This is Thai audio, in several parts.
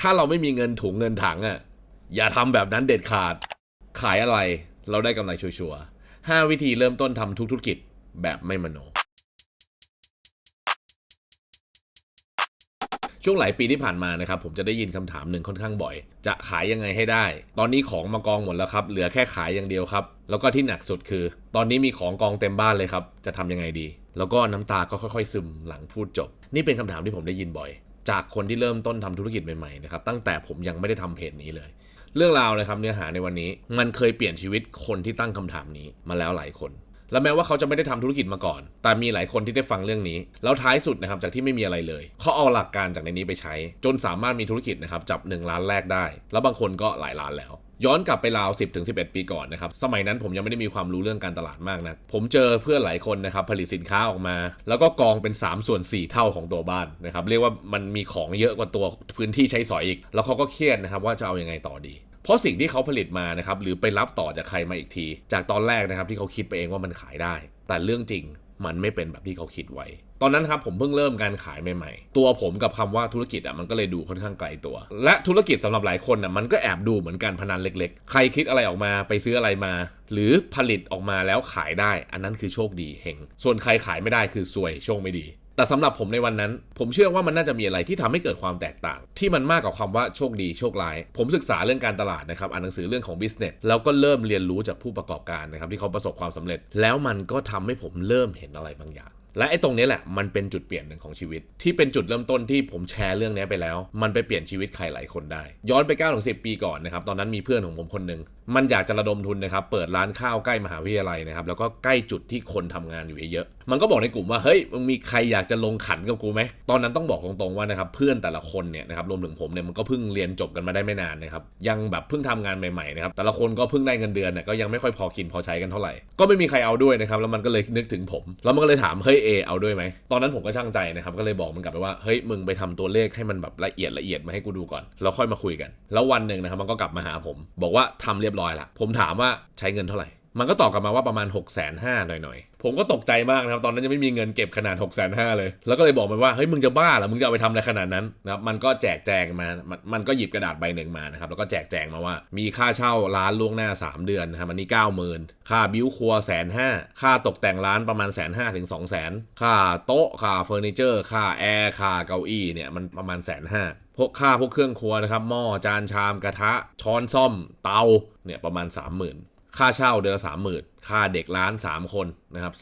ถ้าเราไม่มีเงินถุงเงินถังอะ่ะอย่าทำแบบนั้นเด็ดขาด ขายอะไรเราได้กำไรชัวร์ห้าวิธีเริ่มต้นทำทุกธุรกิจแบบไม่มโน ช่วงหลายปีที่ผ่านมานะครับผมจะได้ยินคำถามหนึ่งค่อนข้างบ่อย จะขายยังไงให้ได้ ตอนนี้ของมากองหมดแล้วครับ เหลือแค่ขายอย่างเดียวครับ แล้วก็ที่หนักสุดคือ ตอนนี้มีของกองเต็มบ้านเลยครับ จะทำยังไงดี แล้วก็น้ำตาก็ค่อย ๆ ซึมหลังพูดจบ นี่เป็นคำถามที่ผมได้ยินบ่อย จากคนที่เริ่มต้นทำธุรกิจใหม่ๆนะครับตั้งแต่ผมยังไม่ได้ทำเพจนี้เลย เรื่องราวนะครับเนื้อหาในวันนี้มันเคยเปลี่ยนชีวิตคนที่ตั้งคำถามนี้มาแล้วหลายคนและแม้ว่าเขาจะไม่ได้ทำธุรกิจมาก่อน แต่มีหลายคนที่ได้ฟังเรื่องนี้ แล้วท้ายสุดนะครับจากที่ไม่มีอะไรเลย เขาเอาหลักการจากในนี้ไปใช้ จนสามารถมีธุรกิจนะครับจับ 1 ล้านแรกได้ แล้วบางคนก็หลายล้านแล้ว ย้อนกลับไปราว 10ถึง11 ปีก่อนนะครับ สมัยนั้นผมยังไม่ได้มีความรู้เรื่องการตลาดมากนะ ผมเจอเพื่อนหลายคนนะครับ ผลิตสินค้าออกมา แล้วก็กองเป็น 3 ส่วน 4 เท่าของตัวบ้านนะครับ เรียกว่ามันมีของเยอะกว่าตัวพื้นที่ใช้สอยอีก แล้วเขาก็เครียดนะครับว่าจะเอายังไงต่อดีเพราะสิ่งที่เขาผลิตมานะครับหรือไปรับต่อจากใครมาอีกที จากตอนแรกนะครับที่เขาคิดไปเองว่ามันขายได้ แต่เรื่องจริง มันไม่เป็นแบบที่เขาคิดไว้ ตอนนั้นครับผมเพิ่งเริ่มการขายใหม่ๆ ตัวผมกับคำว่าธุรกิจอะมันก็เลยดูค่อนข้างไกลตัว และธุรกิจสำหรับหลายคนอะมันก็แอบดูเหมือนการพนันเล็กๆ ใครคิดอะไรออกมาไปซื้ออะไรมา หรือผลิตออกมาแล้วขายได้ อันนั้นคือโชคดีเฮงส่วนใครขายไม่ได้คือซวยโชคไม่ดี แต่สำหรับผมในวันนั้น ผมเชื่อว่ามันน่าจะมีอะไรที่ทำให้เกิดความแตกต่าง ที่มันมากกว่าความว่าโชคดีโชคร้าย ผมศึกษาเรื่องการตลาดนะครับอ่านหนังสือเรื่องของ business แล้วก็เริ่มเรียนรู้จากผู้ประกอบการนะครับที่เขาประสบความสำเร็จ แล้วมันก็ทำให้ผมเริ่มเห็นอะไรบางอย่างและไอ้ตรงนี้แหละมันเป็นจุดเปลี่ยนหนึ่งของชีวิต ที่เป็นจุดเริ่มต้นที่ผมแชร์เรื่องนี้ไปแล้ว มันไปเปลี่ยนชีวิตใครหลายคนได้ ย้อนไป9ถึง10ปีก่อนนะครับ ตอนนั้นมีเพื่อนของผมคนหนึ่ง มันอยากจะระดมทุนนะครับ เปิดร้านข้าวใกล้มหาวิทยาลัยนะครับ แล้วก็ใกล้จุดที่คนทำงานอยู่เยอะๆ มันก็บอกในกลุ่มว่า เฮ้ย มึงมีใครอยากจะลงขันกับกูไหม ตอนนั้นต้องบอกตรงๆว่านะครับ เพื่อนแต่ละคนเนี่ยนะครับ รวมถึงผมเนี่ย มันก็เพิ่งเรียนจบกันมาได้ไม่นานนะครับ ยังแบบเพิ่งทำงานใหม่ๆนะครับ แต่ละคนก็เพิ่งได้เงินเดือนเนี่ย ก็ยังไม่ค่อยพอกินพอใช้กันเท่าไหร่ ก็ไม่มีใครเอาด้วยนะครับ แล้วมันก็เลยนึกถึงผม แล้วมันก็เลยถาม เฮ้ยเอ เอาด้วยไหม ตอนนั้นผมก็ช่างใจนะครับ ก็เลยบอกมันกลับไปว่า เฮ้ย มึงไปทำตัวเลขให้มันแบบละเอียดละเอียดมาให้กูดูก่อนแล้วค่อยมาคุยกัน แล้ววันหนึ่งนะครับมันก็กลับมาหาผม บอกว่าทำเรียบร้อยละผมถามว่าใช้เงินเท่าไหร่มันก็ตอบกลับมาว่าประมาณ6กแสนห้าหน่อยๆ ผมก็ตกใจมากนะครับ ตอนนั้นยังไม่มีเงินเก็บขนาด6กแสนห้าเลย แล้วก็เลยบอกมันว่า เฮ้ย มึงจะบ้าเหรอ มึงจะเอาไปทำอะไรขนาดนั้นนะครับ มันก็แจกแจงมา มันก็หยิบกระดาษใบหนึ่งมานะครับ แล้วก็แจกแจงมาว่า มีค่าเช่าร้านล่วงหน้า 3 เดือนนะครับอันนี้ 9 0,000 ค่าบิ้วครัวแสนห้าค่าตกแต่งร้านประมาณแสนห้าถึงสองแสนค่าโต๊ะค่าเฟอร์นิเจอร์ ค่าแอร์ค่าเก้าอี้เนี่ยมันประมาณแสนห้า พวกค่าพวกเครื่องครัวนะครับหม้อจานชามกระทะ ช้อนซ่อมเตาเนี่ยประมาณ 30,000 ค่าเช่าเดือนละ30,000 ค่าเด็กร้าน 3 คนนะครับ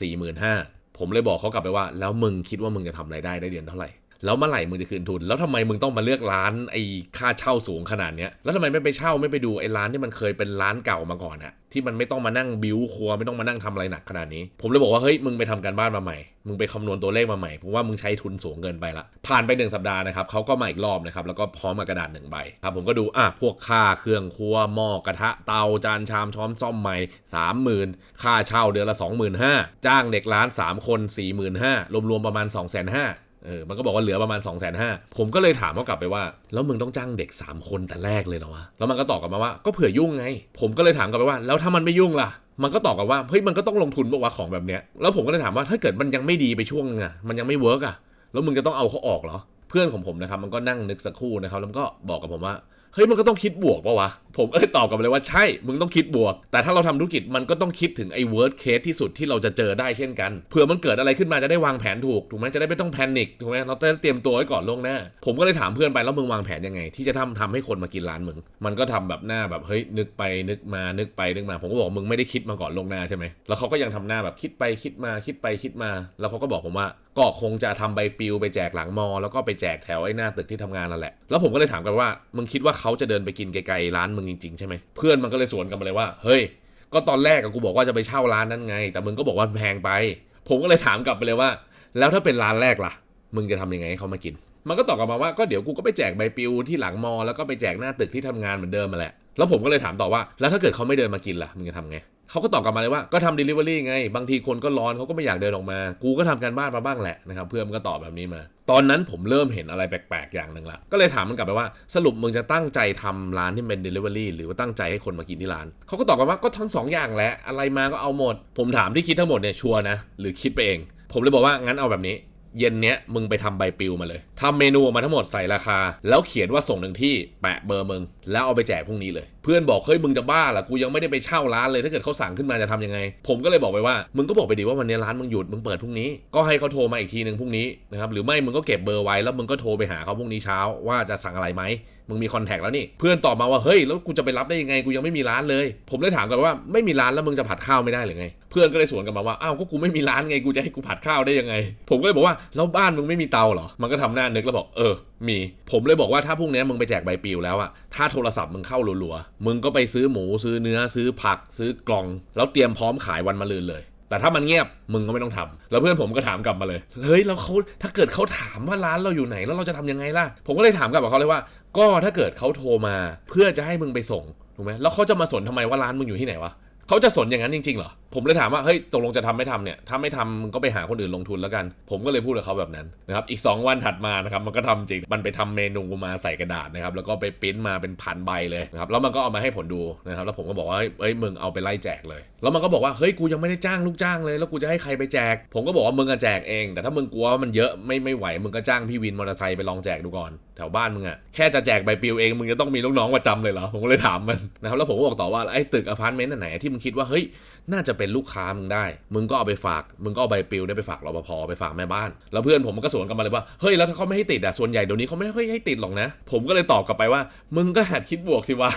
45,000ผมเลยบอกเขากลับไปว่า แล้วมึงคิดว่ามึงจะทำไรายได้ได้เดือนเท่าไหร่ แล้วเมื่อไหร่มึงจะคืนทุน แล้วทำไมมึงต้องมาเลือกร้านไอ้ค่าเช่าสูงขนาดเนี้ยแล้วทำไมไม่ไปเช่าไม่ไปดูไอ้ร้านที่มันเคยเป็นร้านเก่ามาก่อนอะที่มันไม่ต้องมานั่งบิวครัวไม่ต้องมานั่งทำอะไรหนักขนาดนี้ ผมเลยบอกว่าเฮ้ยมึงไปทำการบ้านมาใหม่ มึงไปคำนวณตัวเลขมาใหม่เพราะว่ามึงใช้ทุนสูงเกินไปละ ผ่านไปหนึ่งสัปดาห์นะครับเขาก็มาอีกรอบนะครับแล้วก็พร้อมกับกระดาษหนึ่งใบครับผมก็ดูอะพวกค่าเครื่องครัวหม้อกระทะเตาจานชามช้อนซ่อมใหม่สามหมื่นค่าเช่าเดือนละสองหมื่นห้าจ้างเด็กร้านสามคนสี่หมื่นห้ารวมๆประมาณสองแสนห้า เออมันก็บอกว่าเหลือประมาณ2องแสนห้าผมก็เลยถามเขากลับไปว่า แล้วมึงต้องจ้างเด็ก 3 คนแต่แรกเลยเหรอวะแล้วมันก็ตอบกลับมาว่าก็เผื่อยุ่งไง ผมก็เลยถามกลับไปว่า แล้วถ้ามันไม่ยุ่งล่ะมันก็ตอบกลับว่าเฮ้ยมันก็ต้องลงทุนบอกว่าของแบบเนี้ยแล้วผมก็เลยถามว่าถ้าเกิดมันยังไม่ดีไปช่วงนึงอะมันยังไม่เวิร์กอะแล้วมึงจะต้องเอาเขาออกเหรอเพื่อนของผมนะครับมันก็นั่งนึกสักครู่นะครับแล้วก็บอกกับผมว่า เฮ้ยมันก็ต้องคิดบวกปะวะ ผมก็เลยตอบกลับเลยว่าใช่ มึงต้องคิดบวก แต่ถ้าเราทำธุรกิจมันก็ต้องคิดถึงไอ้ worst case ที่สุดที่เราจะเจอได้เช่นกัน เผื่อมันเกิดอะไรขึ้นมาจะได้วางแผนถูก ถูกไหมจะได้ไม่ต้องแพนิคถูกไหมเราจะเตรียมตัวไว้ก่อนล่วงหน้า ผมก็เลยถามเพื่อนไปแล้วมึงวางแผนยังไง ที่จะทำทำให้คนมากินร้านมึง มันก็ทำแบบหน้าแบบเฮ้ยนึกไปนึกมานึกไปนึกมา ผมก็บอกมึงไม่ได้คิดมาก่อนล่วงหน้าใช่ไหมแล้วเขาก็ยังทำหน้าแบบคิดไปคิดมาคิดไปคิดมา แล้วเขาก็บอกผมว่าก็คงจะทำใบปลิวไปแจกหลังมอ แล้วก็ไปแจกแถวไอ้หน้าตึกที่ทำงานนั่นแหละแล้วผมก็เลยถามกันว่ามึงคิดว่าเขาจะเดินไปกินไกลๆร้านมึงจริงๆใช่ไหมเพื่อนมันก็เลยสวนกลันมาเลยว่า เฮ้ย ก็ตอนแรกกูบอกว่าจะไปเช่าร้านนั้นไง แต่มึงก็บอกว่าแพงไป ผมก็เลยถามกลับไปเลยว่า แล้วถ้าเป็นร้านแรกล่ะ มึงจะทำยังไงให้เขามากิน มันก็ตอบกลับมาว่าก็เดี๋ยวกูก็ไปแจกใบปลิวที่หลังมอ แล้วก็ไปแจกหน้าตึกที่ทำงานเหมือนเดิมมาแหละแล้วผมก็เลยถามต่อว่า แล้วถ้าเกิดเขาไม่เดินมากินล่ะมึงจะทำไง เขาก็ตอบกลับมาเลยว่าก็ทำ delivery ไง บางทีคนก็ร้อนเขาก็ไม่อยากเดินออกมา กูก็ทำการบ้านมาบ้างแหละนะครับ เพื่อนมันก็ตอบแบบนี้มา ตอนนั้นผมเริ่มเห็นอะไรแปลกๆอย่างหนึ่งละก็เลยถามมันกลับไปว่าสรุปมึงจะตั้งใจทำร้านที่เป็น delivery หรือว่าตั้งใจให้คนมากินที่ร้านเขาก็ตอบกันว่าก็ทั้งสองอย่างแหละอะไรมาก็เอาหมด ผมถามที่คิดทั้งหมดเนี่ยชัวร์นะหรือคิดไปเอง ผมเลยบอกว่างั้นเอาแบบนี้ เย็นเนี้ยมึงไปทำใบปลิวมาเลยทำเมนูออกมาทั้งหมดใส่ราคา แล้วเขียนว่าส่งหนึ่งที่แปะเบอร์มึง แล้วเอาไปแจกพรุ่งนี้เลย เพื่อนบอกเฮ้ยมึงจะบ้าเหรอกูยังไม่ได้ไปเช่าร้านเลยถ้าเกิดเขาสั่งขึ้นมาจะทำยังไง ผมก็เลยบอกไปว่ามึงก็บอกไปดีว่าวันนี้ร้านมึงหยุดมึงเปิดพรุ่งนี้ก็ให้เขาโทรมาอีกทีหนึ่งพรุ่งนี้นะครับหรือไม่มึงก็เก็บเบอร์ไว้แล้วมึงก็โทรไปหาเขาพรุ่งนี้เช้าว่าจะสั่งอะไรไหมมึงมีคอนแทคแล้วนี่เพื่อนตอบมาว่าเฮ้ยแล้วกูจะไปรับได้ยังไงกูยังไม่มีร้านเลย ผมเลยถามกันว่าไม่มีร้านแล้วมึงจะผัดข้าวไม่ได้หรือไง พื่อนก็เลยสวนกลันมาว่า อ้าว ก็กูไม่มีร้านไง กูจะให้กูผัดข้าวได้ยังไง ผมก็เลยบอกว่า แล้วบ้านมึงไม่มีเตาเหรอ มันก็ทำหน้านึกแล้วบอก เออ มี ผมเลยบอกว่าถ้าพรุ่งนี้มึงไปแจกใบปลิวแล้วอะถ้าโทรศัพท์มึงเข้ารัวๆ มึงก็ไปซื้อหมูซื้อเนื้อซื้อผัก ซื้อกล่อง แล้วเตรียมพร้อมขายวันมะรืนเลยแต่ถ้ามันเงียบมึงก็ไม่ต้องทำแล้วเพื่อนผมก็ถามกลับมาเลย เฮ้ยแล้วเขาถ้าเกิดเขาถามว่าร้านเราอยู่ไหนแล้วเราจะทำยังไงล่ะ ผมก็เลยถามกลับเขาเลยว่า ก็ถ้าเกิดเขาโทรมาเพื่อจะให้มึงไปส่งถูกไหมแล้วเขาจะมาสนทำไมว่าร้านมึงอยู่ที่ไหนวะเขาจะสนอย่างนั้นจริงๆเหรอผมเลยถามว่าเฮ้ยตกลงจะทำไม่ทำเนี่ยถ้าไม่ทำมึงก็ไปหาคนอื่นลงทุนแล้วกัน ผมก็เลยพูดกับเขาแบบนั้นนะครับอีก 2 วันถัดมานะครับมันก็ทำจริงมันไปทำเมนูมาใส่กระดาษนะครับแล้วก็ไปปริ้นมาเป็นพันใบเลยนะครับแล้วมันก็เอามาให้ผลดูนะครับแล้วผมก็บอกว่าเฮ้ยมึงเอาไปไล่แจกเลย แล้วมันก็บอกว่าเฮ้ยกูยังไม่ได้จ้างลูกจ้างเลยแล้วกูจะให้ใครไปแจก ผมก็บอกว่ามึงอะแจกเอง แต่ถ้ามึงกลัวว่ามันเยอะไม่ไม่ไหวมึงก็จ้างพี่วินมอเตอร์ไซค์ไปลองแจกดูก่อนแถวบ้านมึงอะแค่จะแจกใบปลิวเองมึงจะต้องมีลูกน้องประจำเลยเหรอผมก็เลยถามมันนะครับแล้วผมก็บอกต่อว่าไอ้ตึกอพาร์ตเมนต์ไหนที่มึงคิดว่าเฮ้ย น่าจะเป็นลูกค้ามึงได้ มึงก็เอาไปฝาก มึงก็เอาใบปลิวเนี่ยไปฝากรปภไปฝากแม่บ้าน แล้วเพื่อนผมมันก็สวนกลับมาเลยว่า เฮ้ย แล้วถ้าเขาไม่ให้ติดอะ ส่วนใหญ่เดี๋ยวนี้เขาไม่ค่อยให้ติดหรอกนะ ผมก็เลยตอบกลับไปว่า มึงก็หัดคิดบวกสิวะ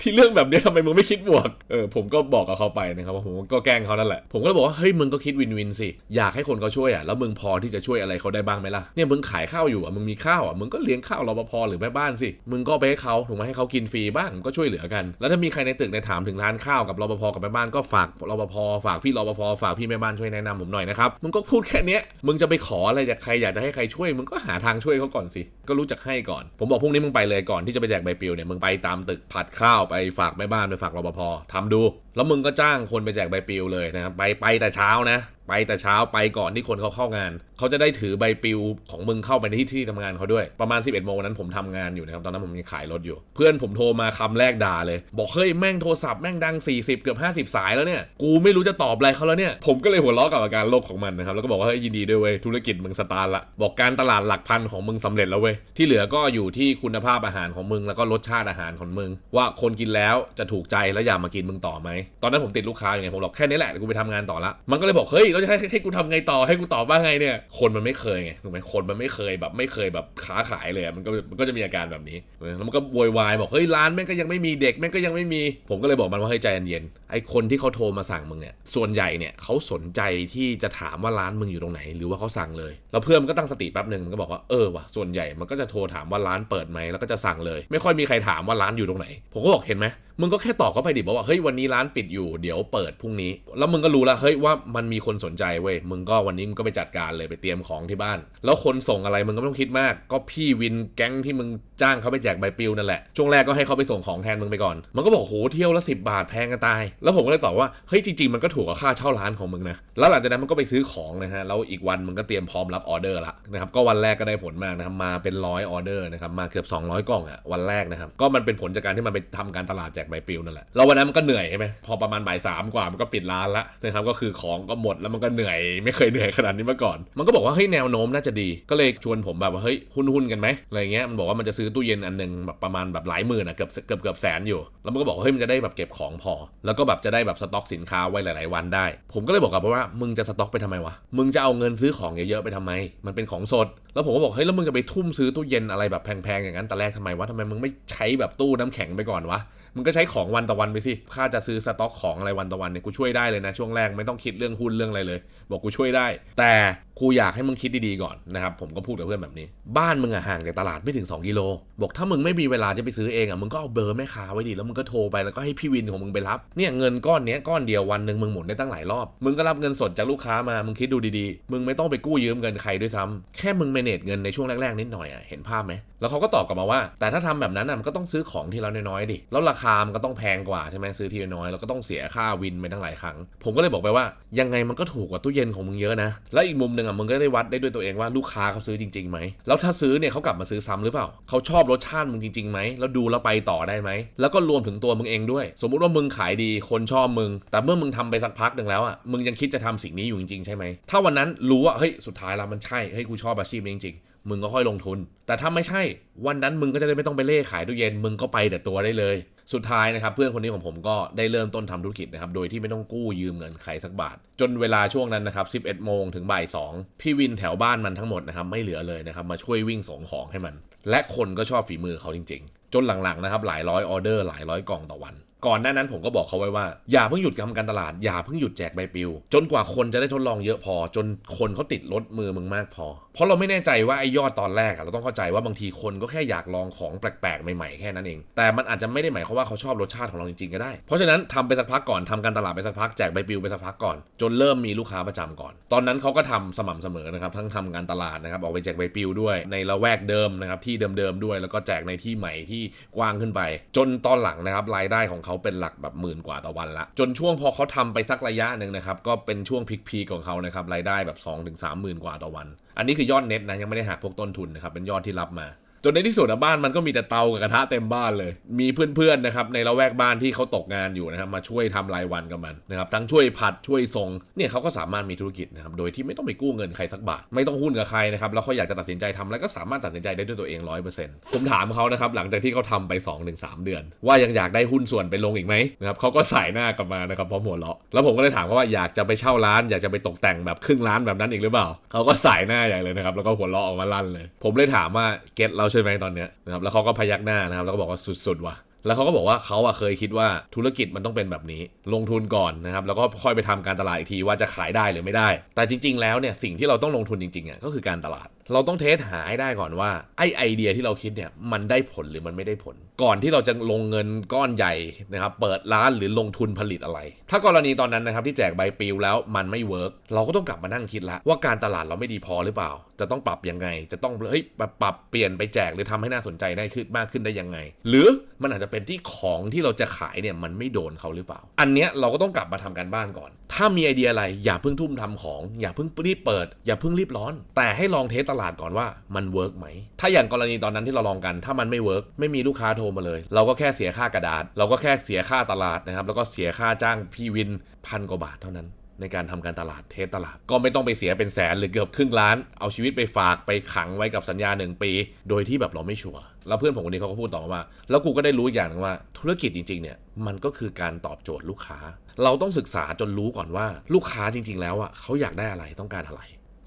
ที่เรื่องแบบนี้ทำไมมึงไม่คิดบวก เออ ผมก็บอกกับเขาไปนะครับว่าผมก็แกล้งเขานั่นแหละ ผมก็บอกว่า เฮ้ย มึงก็คิดวินวินสิ อยากให้คนเขาช่วยอะ แล้วมึงพอที่จะช่วยอะไรเขาได้บ้างไหมล่ะ เนี่ยมึงขายข้าวอยู่อะ มึงมีข้าวอะ มึงก็เลี้ยงข้าวรปภหรือแม่บ้านสิ มึงก็ไปให้เขาถูกไหมให้เขากินฟรีบ้างก็ช่วยเหลือกัน แล้วถ้ามีใครในตึกในถามถึงร้านข้าวกับรปภกับแม่บ้านก็ฝากรปภฝากพี่รปภฝากพี่แม่บ้านช่วยแนะนำผมหน่อยนะครับมึงก็พูดแค่นี้มึงจะไปขออะไรจากใครอยากจะให้ใครช่วยมึงก็หาทางช่วยเขาก่อนสิก็รู้จักให้ก่อน ผมบอกพรุ่งนี้มึงไปเลยก่อนที่จะไปแจกใบปลิวเนี่ยมึงไปตามตึกผัดข้าวไปฝากแม่บ้านไปฝากรปภทำดู แล้วมึงก็จ้างคนไปแจกใบปลิวเลยนะครับไปไปแต่เช้านะไปแต่เช้าไปก่อนที่คนเขาเข้างาน เขาจะได้ถือใบปลิวของมึงเข้าไปในที่ที่ทำงานเขาด้วย ประมาณ 11โมงนั้นผมทำงานอยู่นะครับ ตอนนั้นผมยังขายรถอยู่ เพื่อนผมโทรมาคำแรกด่าเลย บอกเฮ้ยแม่งโทรศัพท์แม่งดัง 40 เกือบ 50 สายแล้วเนี่ย กูไม่รู้จะตอบอะไรเขาแล้วเนี่ย ผมก็เลยหัวเราะกับอาการโลกของมันนะครับ แล้วก็บอกว่าเฮ้ยยินดีด้วยเว้ย ธุรกิจมึงสตาร์ละ บอกการตลาดหลักพันของมึงสำเร็จแล้วเว้ย ที่เหลือก็อยู่ที่คุณภาพอาหารของมึงแล้วก็รสชาติอาหารของมึง ว่าคนกินแล้วจะถูกใจแล้วอยากมากินมึงต่อไหมตอนนั้นผมติดลูกค้าอยู่ไงผมบอกแค่นี้แหละกูไปทำงานต่อละมันก็เลยบอกเฮ้ยแจะให้ให้กูทำไงต่อให้กูตอบว่าไงเนี่ย คนมันไม่เคยไงถูกไหมคนมันไม่เคยแบบไม่เคยแบบค้าขายเลยมันก็มันก็จะมีอาการแบบนี้แล้วมันก็โวยวายบอกเฮ้ยร้านแม่งก็ยังไม่มีเด็กแม่งก็ยังไม่มี ผมก็เลยบอกมันว่าเฮ้ยใจเย็นๆไอ้คนที่เขาโทรมาสั่งมึงเนี่ยส่วนใหญ่เนี่ยเขาสนใจที่จะถามว่าร้านมึงอยู่ตรงไหน หรือว่าเขาสั่งเลยแล้วเพื่อนมันก็ตั้งสติแป๊บหนึ่งมันก็บอกว่าเออว่ะส่วนใหญ่มันก็จะโทรถามว่าร้านเปิดไหมแล้วก็จะสั่งเลย ไม่ค่อยมีใครถามว่าร้านอยู่ตรงไหน ผมก็บอกเห็นไหม มึงก็แค่ตอบเขาไปดิบอกว่าเฮ้ยวันนี้ร้านปิดอยู่เดี๋ยวเปิดพรุ่งนี้ แล้วมึงก็รู้แล้วเฮ้ยว่ามันมีคนสนใจเว้ยมึงก็วันนี้มึงก็ไปจัดการเลยไปเตรียมของที่บ้าน แล้วคนส่งอะไรมึงก็ไม่ต้องคิดมาก ก็พี่วินแก๊งที่มึง จ้างเขาไปแจกใบปลิวนั่นแหละ ช่วงแรกก็ให้เขาไปส่งของแทนมึงไปก่อน มันก็บอกโหเที่ยวละสิบาทแพงกันตาย แล้วผมก็เลยตอบว่า เฮ้ยจริงๆ มันก็ถูกกว่าค่าเช่าร้านของมึงนะ แล้วหลังจากนั้นมันก็ไปซื้อของนะฮะ แล้วอีกวันมึงก็เตรียมพร้อมรับออเดอร์ละนะครับ ก็วันแรกก็ได้ผลมากนะครับ มาเป็นร้อยออเดอร์นะครับ มาเกือบ 200 กล่องอะวันแรกนะครับ ก็มันเป็นผลจากการที่มันไปทำการตลาดแจกใบปลิวนั่นแหละ แล้ววันนั้นมันก็เหนื่อยใช่ไหมพอประมาณบ่ายสามกว่ามันก็ปิดร้านละนะครับ ก็คือของก็หมดแล้วมันก็เหนื่อย ไม่เคยเหนื่อยขนาดนี้มาก่อน มันก็บอกว่าเฮ้ยแนวโน้มน่าจะดี ก็เลยชวนผมแบบว่าเฮ้ยหุ้นหุ้นๆกันไหมอะไรเงี้ยมันบอกว่ามันจะซื้อตู้เย็นอันหนึงแบบประมาณแบบหลายหมื่นอะเกือบเกือบเกือบแสนอยู่ แล้วมันก็บอกเฮ้ยมันจะได้แบบเก็บของพอ แล้วก็แบบจะได้แบบสต็อกสินค้าไว้หลาย ๆ วันได้ ผมก็เลยบอกกับว่ามึงจะสต็อกไปทำไมวะมึงจะเอาเงินซื้อของเยอะๆไปทำไม มันเป็นของสดแล้วผมก็บอกเฮ้ยแล้วมึงจะไปทุ่มซื้อตู้เย็นอะไรแบบแพงๆอย่างนั้นแต่แรกทำไมวะทำไมมึงไม่ใช้แบบตู้น้ำแข็งไปก่อนวะมึงก็ใช้ของวันต่อวันไปสิค่าจะซื้อสต็อกของอะไรวันต่อวันเนี่ยกูช่วยได้เลยนะช่วงแรกไม่ต้องคิดเรื่องหุ้นเรื่องอะไรเลย บอกกูช่วยได้ แต่กูอยากให้มึงคิดดีๆก่อนนะครับผมก็พูดกับเพื่อนแบบนี้ บ้านมึงอะห่างจากตลาดไม่ถึง 2 กิโล บอกถ้ามึงไม่มีเวลาจะไปซื้อเองอะมึงก็เอาเบอร์แม่ค้าไว้ดิแล้วมึงก็โทรไปแล้วก็ให้พี่วินของมึงไปรับเนี่ยเงินก้อนเนี้ยก้อนเดียววันหนึ่งมึงหมุนได้ตั้งหลายรอบมึงก็รับเงินสดจากลูกค้ามามึงคิดดูดีๆ มึงไม่ต้องไปกู้ยืมเงินใครด้วยซ้ำแค่มึงเม manage เงินในช่วงแรกๆนิดหน่อยอะเห็นภาพไหมแล้วเขาก็ตอบกลับมาว่า แต่ถ้าทำแบบนั้นอะมันก็ต้องซื้อของทีละน้อยๆดิแล้วราคามันก็ต้องแพงกว่าใช่ไหมซื้อทีละน้อยแล้วก็ต้องเสียค่าวินไปตั้งหลายครั้ง ผมก็เลยบอกไปว่า ยังไงมันก็ถูกกว่าตู้เย็นของมึงเยอะนะแล้วอีกมุมหนึ่งอะมึงก็ได้วัดได้ด้วยตัวเองว่าลูกค้าเขาซื้อจริงๆไหมแล้วถ้าซื้อเนี่ยเขากลับมาซื้อซ้ำหรือเปล่าเขาชอบรสชาติมึงจริงๆไหมแล้วดูแล้วไปต่อได้ไหมแล้วก็รวมถึงตัวมึงเองด้วย สมมุติว่ามึงขายดีคนชอบมึง แต่เมื่อมึงทำไปสักพักหนึ่งแล้วอะมึงยังคิดจะทำสิ่งนี้อยู่จริงๆใช่ไหมถ้าวันนั้นรู้ว่าเฮ้ยสุดท้ายแล้วมันใช่เฮ้ยกูชอบอาชีพนจริงๆ มึงก็ค่อยลงทุน แต่ถ้าไม่ใช่วันนั้นมึงก็จะได้ไม่ต้องไปเล่ขายตู้เย็น มึงก็ไปแต่ตัวได้เลย สุดท้ายนะครับเพื่อนคนนี้ของผมก็ได้เริ่มต้นทำธุรกิจนะครับโดยที่ไม่ต้องกู้ยืมเงินใครสักบาท จนเวลาช่วงนั้นนะครับ 11 โมงถึงบ่าย2พี่วินแถวบ้านมันทั้งหมดนะครับไม่เหลือเลยนะครับมาช่วยวิ่งส่งของให้มัน และคนก็ชอบฝีมือเขาจริง ๆ จนหลังๆนะครับหลายร้อยออเดอร์หลายร้อยกล่องต่อวันก่อนหน้านั้นผมก็บอกเขาไว้ว่า อย่าเพิ่งหยุดทำการตลาด อย่าเพิ่งหยุดแจกใบปลิว จนกว่าคนจะได้ทดลองเยอะพอ จนคนเขาติดรถมือมึงมากพอเพราะเราไม่แน่ใจว่าไอ้ยอดตอนแรกอะเราต้องเข้าใจว่าบางทีคนก็แค่อยากลองของแปลกๆ ใหม่ๆ แค่นั้นเอง แต่มันอาจจะไม่ได้หมายความว่าเขาชอบรสชาติของเราจริงๆ ก็ได้ เพราะฉะนั้นทำไปสักพักก่อนทำการตลาดไปสักพักแจกใบปลิวไปสักพักก่อน จนเริ่มมีลูกค้าประจำก่อน ตอนนั้นเขาก็ทำสม่ำเสมอนะครับทั้งทำการตลาดนะครับออกไปแจกใบปลิวด้วย ในละแวกเดิมนะครับที่เดิมๆด้วย แล้วก็แจกในที่ใหม่ที่กว้างขึ้นไป จนตอนหลังนะครับรายได้ของเขาเป็นหลักแบบหมื่นกว่าต่อวันละ จนช่วงพอเขาทำไปสักระยะหนึ่งนะครับก็เป็นช่วงพีคๆของเขานะครับรายได้แบบ 2-3หมื่นกว่าต่อวันอันนี้คือยอดเน็ตนะยังไม่ได้หักพวกต้นทุนนะครับเป็นยอดที่รับมา จนในที่สุดอะบ้านมันก็มีแต่เตากับกระทะเต็มบ้านเลย มีเพื่อนๆนะครับในละแวกบ้านที่เขาตกงานอยู่นะครับมาช่วยทำรายวันกับมันนะครับทั้งช่วยผัดช่วยส่งเนี่ยเขาก็สามารถมีธุรกิจนะครับโดยที่ไม่ต้องไปกู้เงินใครสักบาทไม่ต้องหุ้นกับใครนะครับแล้วเขาอยากจะตัดสินใจทำแล้วก็สามารถตัดสินใจได้ด้วยตัวเองร้อยเปอร์เซ็นต์ผมถามเขานะครับหลังจากที่เขาทำไป2อถึงสเดือน ว่ายังอยากได้หุ้นส่วนไปลงอีกไหมนะครับเขาก็ใส่หน้ากลับมานะครับพร้อมหัวเราะแล้วผมก็เลยถามเขาว่าอยากจะไปเช่าร้าน อยากจะไปตกแต่งแบบครึ่งร้านแบบนั้นอีกหรือเปล่าเขาก็ใส่หน้าใหญ่เลยนะครับแล้วก็หัวเราะออกมาลั่นเลย ผมเลยถามว่าเก็ตเราใช่ไหมตอนเนี้ยนะครับแล้วเขาก็พยักหน้านะครับแล้วก็บอกว่าสุดๆว่ะแล้วเขาก็บอกว่าเขาอะเคยคิดว่าธุรกิจมันต้องเป็นแบบนี้ ลงทุนก่อนนะครับ แล้วก็ค่อยไปทำการตลาดอีกทีว่าจะขายได้หรือไม่ได้ แต่จริง ๆ แล้วเนี่ยสิ่งที่เราต้องลงทุนจริงๆอะก็คือการตลาด เราต้องเทสหาให้ได้ก่อนว่าไอไอเดียที่เราคิดเนี่ยมันได้ผลหรือมันไม่ได้ผล ก่อนที่เราจะลงเงินก้อนใหญ่นะครับเปิดร้านหรือลงทุนผลิตอะไร ถ้ากรณีตอนนั้นนะครับที่แจกใบปลิวแล้วมันไม่เวิร์กเราก็ต้องกลับมานั่งคิดละว่าการตลาดเราไม่ดีพอหรือเปล่า จะต้องปรับยังไง จะต้องเฮ้ยปรับปรับเปลี่ยนไปแจกหรือทำให้น่าสนใจได้ขึ้นมากขึ้นได้ยังไง หรือมันอาจจะเป็นที่ของที่เราจะขายเนี่ยมันไม่โดนเขาหรือเปล่า อันเนี้ยเราก็ต้องกลับมาทำการบ้านก่อน ถ้ามีไอเดียอะไรอย่าเพิ่งทุ่มทำของ อย่าเพิ่งรีบเปิด อย่าเพิ่งรีบร้อน แต่ให้ลองเทสตลาดก่อนว่ามันเวิร์กไหม ถ้าอย่างกรณีตอนนั้นที่เราลองกัน ถ้ามันไม่เวิร์กไม่มีลูกค้าโทรมาเลย เราก็แค่เสียค่ากระดาษ เราก็แค่เสียค่าตลาดนะครับ แล้วก็เสียค่าจ้างพี่วินพันกว่าบาทเท่านั้น ในการทำการตลาดเทสตลาด ก็ไม่ต้องไปเสียเป็นแสนหรือเกือบครึ่งล้าน เอาชีวิตไปฝากไปขังไว้กับสัญญาหนึ่งปี โดยที่แบบเราไม่ชัวร์แล้วเพื่อนผมคนนี้เขาก็พูดต่อว่า แล้วกูก็ได้รู้อย่างหนึงว่า ธุรกิจจริงๆเนี่ยมันก็คือการตอบโจทย์ลูกค้า เราต้องศึกษาจนรู้ก่อนว่าลูกค้าจริง ๆ แล้วอะเขาอยากได้อะไรต้องการอะไร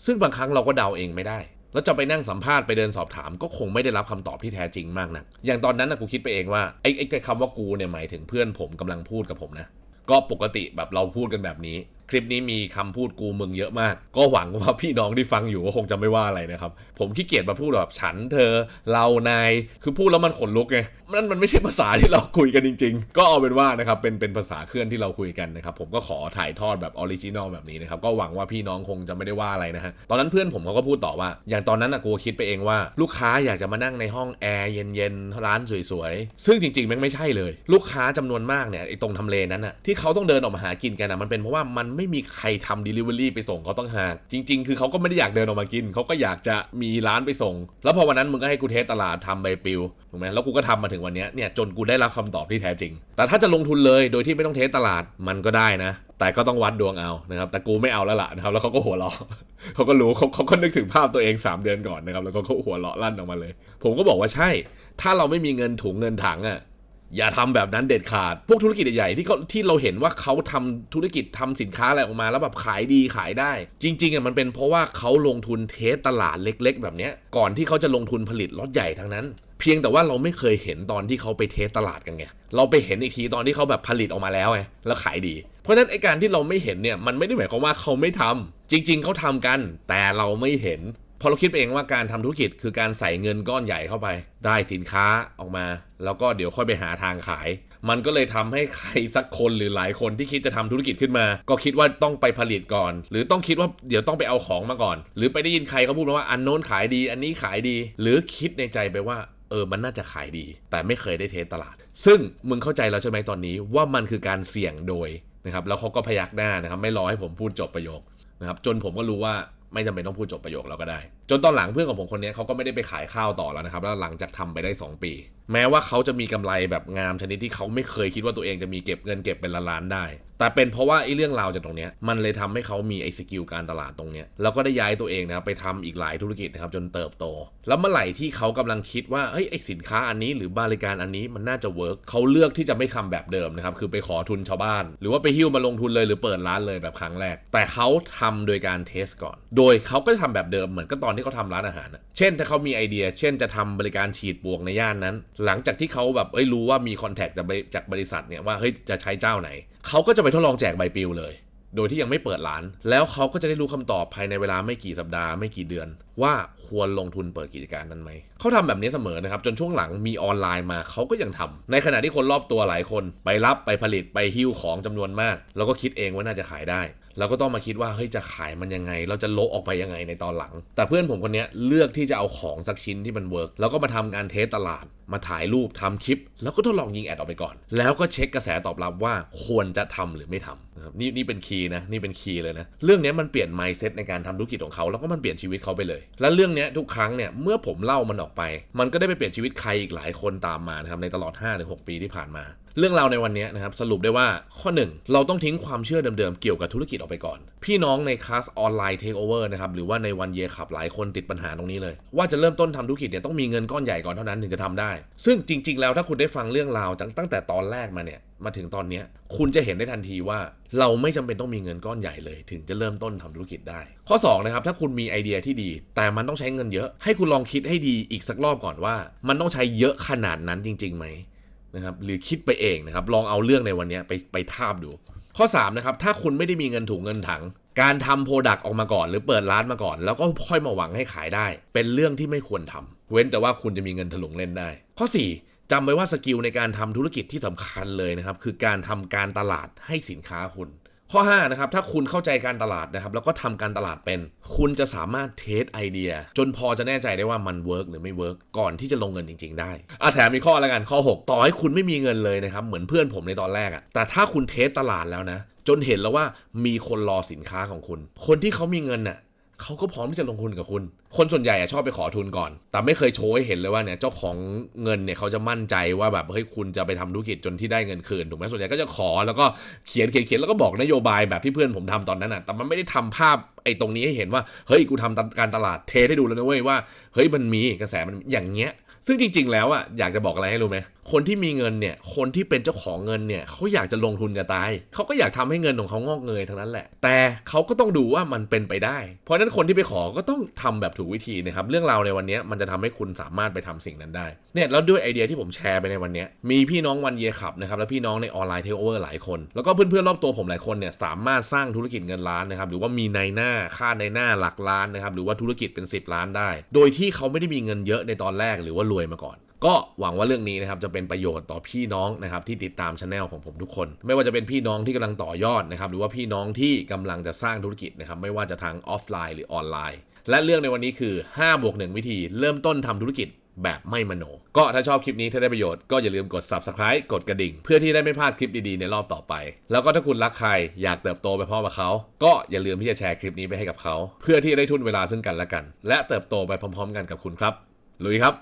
ซึ่งบางครั้งเราก็เดาเองไม่ได้แล้วจะไปนั่งสัมภาษณ์ไปเดินสอบถามก็คงไม่ได้รับคำตอบที่แท้จริงมากนะอย่างตอนนั้นนะกูคิดไปเองว่าไอ้ไอ้คำว่ากูเนี่ยหมายถึงเพื่อนผมกำลังพูดกับผมนะ ก็ปกติแบบเราพูดกันแบบนี้ คลิปนี้มีคำพูดกูมึงเยอะมาก ก็หวังว่าพี่น้องที่ฟังอยู่ก็คงจะไม่ว่าอะไรนะครับ ผมขี้เกียจมาพูดแบบฉันเธอ เรานาย คือพูดแล้วมันขนลุกไงนั่นมันไม่ใช่ภาษาที่เราคุยกันจริง ๆ ก็เอาเป็นว่านะครับเป็นเป็นภาษาเคลื่อนที่เราคุยกันนะครับผมก็ขอถ่ายทอดแบบออริจินอลแบบนี้นะครับก็หวังว่าพี่น้องคงจะไม่ได้ว่าอะไรนะฮะตอนนั้นเพื่อนผมเขาก็พูดต่อว่า อย่างตอนนั้นอะกูคิดไปเองว่า ลูกค้าอยากจะมานั่งในห้องแอร์เย็นๆร้านสวยๆซึ่งจริงๆแม่งไม่ใช่เลย ลูกค้าจำนวนมากเนี่ยไอ้ตรงทำเลนั้นอะที่เขาต้องเดินออกมาหากินกันอะมันเป็นเพราะว่ามันไม่มีใครทำ Delivery ไปส่งเขาต้องหากจริง ๆ คือเขาก็ไม่ได้อยากเดินออกมากิน เขาก็อยากจะมีร้านไปส่ง แล้วพอวันนั้นมึงก็ให้กูเทสตลาดทำใบปลิวถูกไหมแล้วกูก็ทำมาถึงวันนี้เนี่ยจนกูได้รับคำตอบที่แท้จริง แต่ถ้าจะลงทุนเลยโดยที่ไม่ต้องเทสตลาดมันก็ได้นะ แต่ก็ต้องวัดดวงเอานะครับ แต่กูไม่เอาแล้วล่ะนะครับ แล้วเขาก็หัวเราะเขาก็รู้เขาเขาก็นึกถึงภาพตัวเอง 3 เดือนก่อนนะครับ แล้วก็เขาหัวเราะลั่นออกมาเลย ผมก็บอกว่าใช่ ถ้าเราไม่มีเงินถุงเงินถังอะ อย่าทำแบบนั้นเด็ดขาด พวกธุรกิจใหญ่ๆที่เขาที่เราเห็นว่าเขาทำธุรกิจทำสินค้าอะไรออกมา แล้วแบบขายดีขายได้ จริงๆอะมันเป็นเพราะว่าเขาลงทุนเทสตลาดเล็ก ๆ แบบเนี้ยก่อนที่เขาจะลงทุนผลิตรถใหญ่ทั้งนั้น เพียงแต่ว่าเราไม่เคยเห็นตอนที่เขาไปเทสตลาดกันไงเราไปเห็นอีกทีตอนที่เขาแบบผลิตออกมาแล้วไงแล้วขายดี เพราะนั้นไอการที่เราไม่เห็นเนี่ยมันไม่ได้หมายความว่าเขาไม่ทำจริง ๆเขาทำกัน แต่เราไม่เห็น พอเราคิดไปเองว่าการทำธุรกิจคือการใส่เงินก้อนใหญ่เข้าไป ได้สินค้าออกมา แล้วก็เดี๋ยวค่อยไปหาทางขาย มันก็เลยทำให้ใครสักคนหรือหลายคนที่คิดจะทำธุรกิจขึ้นมา ก็คิดว่าต้องไปผลิตก่อน หรือต้องคิดว่าเดี๋ยวต้องไปเอาของมาก่อน หรือไปได้ยินใครเขาพูดมาว่าอันโน้นขายดี อันนี้ขายดี หรือคิดในใจไปว่าเออ มันน่าจะขายดี แต่ไม่เคยได้เทสตลาด ซึ่งมึงเข้าใจแล้วใช่ไหมตอนนี้ว่ามันคือการเสี่ยงโดยนะครับ แล้วเขาก็พยักหน้านะครับ ไม่รอให้ผมพูดจบประโยคนะครับ จนผมก็รู้ว่า ไม่จำเป็นต้องพูดจบประโยคแล้วก็ได้จนตอนหลังเพื่อนของผมคนนี้เขาก็ไม่ได้ไปขายข้าวต่อแล้วนะครับ แล้วหลังจากทำไปได้ 2 ปี แม้ว่าเขาจะมีกำไรแบบงามชนิดที่เขาไม่เคยคิดว่าตัวเองจะมีเก็บเงินเก็บเป็นล้านได้ แต่เป็นเพราะว่าไอ้เรื่องราวจากตรงนี้มันเลยทำให้เขามีไอ้สกิลการตลาดตรงนี้แล้วก็ได้ย้ายตัวเองนะครับไปทำอีกหลายธุรกิจนะครับจนเติบโต แล้วเมื่อไหร่ที่เขากำลังคิดว่าเฮ้ยไอ้สินค้าอันนี้หรือบริการอันนี้มันน่าจะเวิร์กเขาเลือกที่จะไม่ทำแบบเดิมนะครับคือไปขอทุนชาวบ้าน หรือว่าไปหิ้วมาลงทุนเลยหรือเปิดร้านเลยแบบครั้งแรก แต่เขาทำโดยการเทสก่อน โดยเขาก็จะทำแบบเดิมเหมือนก็ตอนที่เขาทำร้านอาหารนะเช่นถ้าเขามีไอเดีย เช่นจะทำบริการฉีดปวกในย่านนั้น หลังจากที่เขาแบบเอ้ยรู้ว่ามีคอนแทคจากบริจากบริษัทเนี่ยว่าเฮ้ยจะใช้เจ้าไหนเขาก็จะไปทดลองแจกใบปลิวเลย โดยที่ยังไม่เปิดร้าน แล้วเขาก็จะได้รู้คำตอบภายในเวลาไม่กี่สัปดาห์ไม่กี่เดือน ว่าควรลงทุนเปิดกิจการนั้นไหมเขาทำแบบนี้เสมอนะครับจนช่วงหลังมีออนไลน์มาเขาก็ยังทำในขณะที่คนรอบตัวหลายคน ไปรับไปผลิตไปหิ้วของจำนวนมาก แล้วก็คิดเองว่าน่าจะขายได้ เราก็ต้องมาคิดว่าเฮ้ยจะขายมันยังไง เราจะโลออกไปยังไงในตอนหลัง แต่เพื่อนผมคนนี้เลือกที่จะเอาของสักชิ้นที่มันเวิร์กแล้วก็มาทำการเทสตลาด มาถ่ายรูปทำคลิป แล้วก็ทดลองยิงแอดออกไปก่อน แล้วก็เช็คกระแสตอบรับว่าควรจะทำหรือไม่ทำ นะครับนี่นี่เป็นคีย์นะนี่เป็นคีย์เลยนะเรื่องนี้มันเปลี่ยน mindset ในการทำธุรกิจของเขาแล้วก็มันเปลี่ยนชีวิตเขาไปเลย และเรื่องนี้ทุกครั้งเนี่ยเมื่อผมเล่ามันออกไป มันก็ได้ไปเปลี่ยนชีวิตใครอีกหลายคนตามมานะครับในตลอด 5-6 ปีที่ผ่านมาเรื่องราวในวันนี้นะครับสรุปได้ว่าข้อ 1 เราต้องทิ้งความเชื่อเดิมๆ เกี่ยวกับธุรกิจออกไปก่อน พี่น้องในคลาสออนไลน์เทคโอเวอร์นะครับหรือว่าในวันเยขับหลายคนติดปัญหาตรงนี้เลย ว่าจะเริ่มต้นทำธุรกิจเนี่ยต้องมีเงินก้อนใหญ่ก่อนเท่านั้นถึงจะทำได้ ซึ่งจริง ๆ แล้วถ้าคุณได้ฟังเรื่องราวตั้งแต่ตอนแรกมาเนี่ยมาถึงตอนนี้คุณจะเห็นได้ทันทีว่า เราไม่จำเป็นต้องมีเงินก้อนใหญ่เลย ถึงจะเริ่มต้นทำธุรกิจได้ ข้อ2นะครับถ้าคุณมีไอเดียที่ดี แต่มันต้องใช้เงินเยอะ ให้คุณลองคิดให้ดีอีกสักรอบก่อนว่า มันต้องใช้เยอะขนาดนั้นจริงๆไหมนะครับหรือคิดไปเองนะครับลองเอาเรื่องในวันนี้ไปไปทาบดู ข้อ3นะครับถ้าคุณไม่ได้มีเงินถุงเงินถัง การทำโปรดักต์ออกมาก่อน หรือเปิดร้านมาก่อน แล้วก็ค่อยมาหวังให้ขายได้ เป็นเรื่องที่ไม่ควรทำเว้นแต่ว่าคุณจะมีเงินถลุงเล่นได้ ข้อ 4 จำไว้ว่าสกิลในการทำธุรกิจที่สำคัญเลยนะครับ คือการทำการตลาดให้สินค้าคุณ ข้อ5นะครับถ้าคุณเข้าใจการตลาดนะครับ แล้วก็ทำการตลาดเป็น คุณจะสามารถเทสไอเดีย จนพอจะแน่ใจได้ว่ามันเวิร์กหรือไม่เวิร์กก่อนที่จะลงเงินจริง ๆ ได้อะแถมมีข้อแล้วกันข้อ 6 ต่อให้คุณไม่มีเงินเลยนะครับ เหมือนเพื่อนผมในตอนแรกอะแต่ถ้าคุณเทสตลาดแล้วนะจนเห็นแล้วว่ามีคนรอสินค้าของคุณ คนที่เขามีเงินน่ะ เขาก็พร้อมที่จะลงทุนกับคุณ คนส่วนใหญ่อะชอบไปขอทุนก่อน แต่ไม่เคยโชว์ให้เห็นเลยว่าเนี่ยเจ้าของเงินเนี่ยเขาจะมั่นใจว่าแบบเฮ้ยคุณจะไปทำธุรกิจจนที่ได้เงินคืนถูกไหมส่วนใหญ่ก็จะขอแล้วก็เขียนเขียนเขียนแล้วก็บอกนโยบายแบบที่เพื่อนผมทำตอนนั้นอะแต่มันไม่ได้ทำภาพไอ้ตรงนี้ให้เห็นว่าเฮ้ยกูทำการตลาดเทให้ดูแล้วนะเว้ยว่าเฮ้ยมันมีกระแสมันอย่างเงี้ย ซึ่งจริง ๆ แล้วอะอยากจะบอกอะไรให้รู้ไหมคนที่มีเงินเนี่ย คนที่เป็นเจ้าของเงินเนี่ยเขาอยากจะลงทุนจะตาย เขาก็อยากทำให้เงินของเขางอกเงยทั้งนั้นแหละ แต่เขาก็ต้องดูว่ามันเป็นไปได้ เพราะฉะนั้นคนที่ไปขอก็ต้องทำแบบถูกวิธีนะครับ เรื่องราวในวันนี้มันจะทำให้คุณสามารถไปทำสิ่งนั้นได้ เนี่ยแล้วด้วยไอเดียที่ผมแชร์ไปในวันนี้ มีพี่น้องวันเยขับนะครับ และพี่น้องในออนไลน์เทคโอเวอร์หลายคน แล้วก็เพื่อนๆรอบตัวผมหลายคนเนี่ยสามารถสร้างธุรกิจเงินล้านนะครับ หรือว่ามีในหน้าค่าในหน้าหลักล้านนะครับ หรือว่าธุรกิจเป็น 10 ล้านได้ โดยที่เขาไม่ได้มีเงินเยอะในตอนแรกหรือว่ารวยมาก่อน ก็หวังว่าเรื่องนี้นะครับจะเป็นประโยชน์ต่อพี่น้องนะครับที่ติดตามช anel ของผมทุกคน ไม่ว่าจะเป็นพี่น้องที่กำลังต่อยอดนะครับหรือว่าพี่น้องที่กำลังจะสร้างธุรกิจนะครับไม่ว่าจะทางออฟไลน์หรือออนไลน์ และเรื่องในวันนี้คือ5บวก1วิธี เริ่มต้นทำธุรกิจแบบไม่มโน ก็ถ้าชอบคลิปนี้ถ้าได้ประโยชน์ก็อย่าลืมกด subscribe กดกระดิ่ง เพื่อที่ได้ไม่พลาดคลิปดีๆ ในรอบต่อไป แล้วก็ถ้าคุณรักใครอยากเติบโตไปพร้อมกับเขา ก็อย่าลืมที่จะแชร์คลิปนี้ไปให้กับเขา เพื่อที่ได้ทุนเวลาซึ่งกันและกัน และเติบโตไปพร้อม ๆ กันกับคุณครับ ลุยครับ